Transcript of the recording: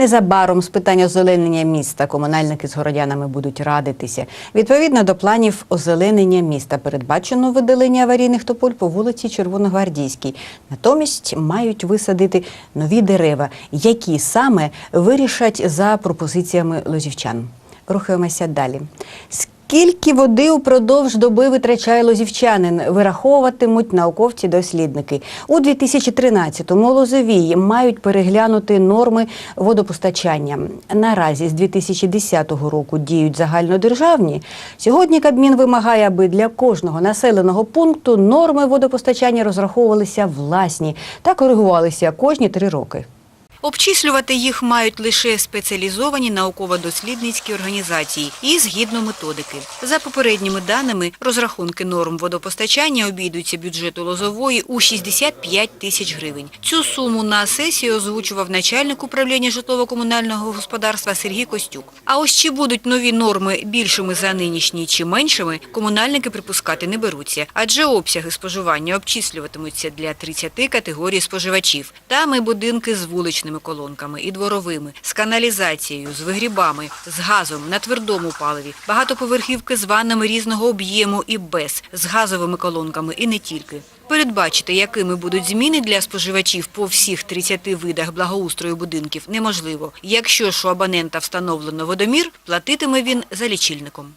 Незабаром з питань озеленення міста комунальники з городянами будуть радитися. Відповідно до планів озеленення міста передбачено видалення аварійних тополь по вулиці Червоногвардійській. Натомість мають висадити нові дерева, які саме вирішать за пропозиціями лозівчан. Рухаємося далі. Скільки води упродовж доби витрачає лозівчанин, вираховуватимуть науковці-дослідники. У 2013-му лозовій мають переглянути норми водопостачання. Наразі з 2010 року діють загальнодержавні. Сьогодні Кабмін вимагає, аби для кожного населеного пункту норми водопостачання розраховувалися власні та коригувалися кожні три роки. Обчислювати їх мають лише спеціалізовані науково-дослідницькі організації і згідно методики. За попередніми даними, розрахунки норм водопостачання обійдуться бюджету Лозової у 65 тисяч гривень. Цю суму на сесії озвучував начальник управління житлово-комунального господарства Сергій Костюк. А ось чи будуть нові норми більшими за нинішні чи меншими, комунальники припускати не беруться, адже обсяги споживання обчислюватимуться для 30 категорій споживачів. Там і будинки з вуличними колонками, і дворовими, з каналізацією, з вигрібами, з газом, на твердому паливі, багатоповерхівки з ваннами різного об'єму і без, з газовими колонками і не тільки. Передбачити, якими будуть зміни для споживачів по всіх 30 видах благоустрою будинків, неможливо. Якщо ж у абонента встановлено водомір, платитиме він за лічильником.